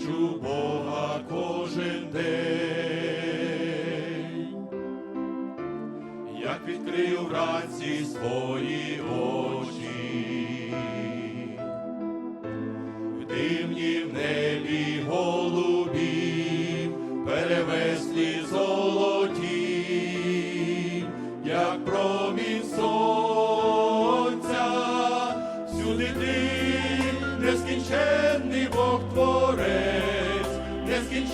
бачу Бога кожен день, як відкрию вранці свої очі, в димні в небі голубі, перевеслі золоті, як промінь сонця, всюди ти нескінченний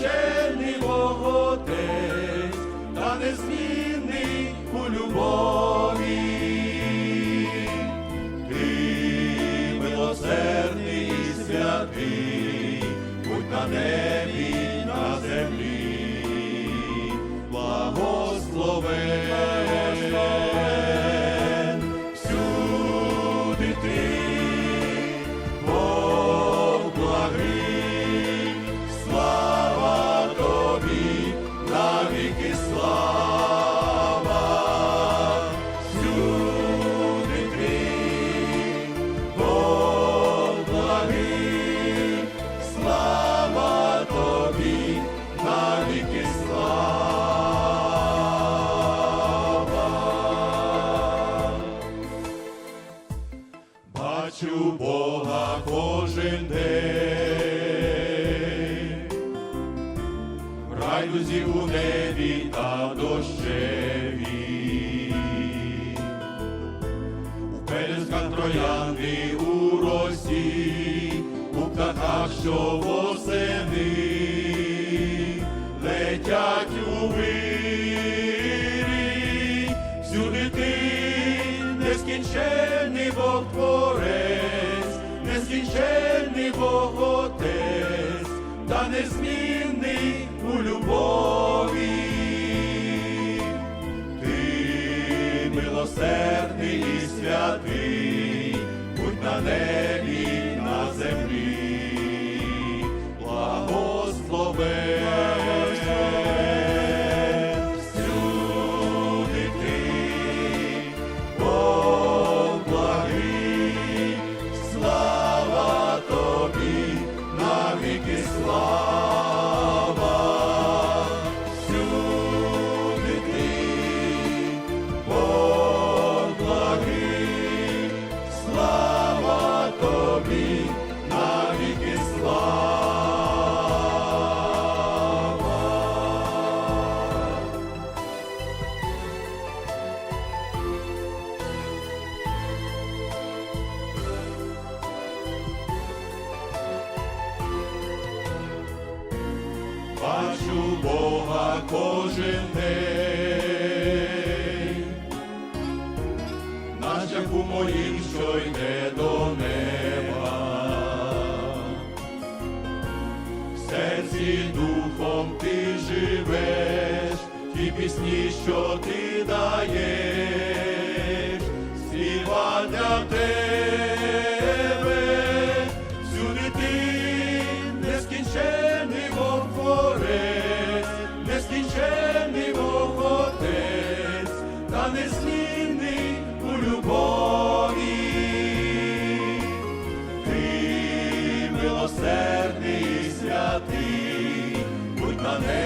нескінченний Боготець, та незмінний у любові. Ти милосердний і святий, будь на небі, райдузі у небі та дощеві, у пелюсках троянди у росі, у птахах, що восени. Летять у вирі, всюди ти нескінченний Бог Творець, нескінченний Бог Отець, та незмінний у любові. Святий, будь на небі, Бачу Бога кожен день, на шляху моїм, що йде до неба. В серці духом ти живеш, ті пісні, що ти даєш, співа для тебе, та незмінний у любові. Ти милосердний святий, будь на небі.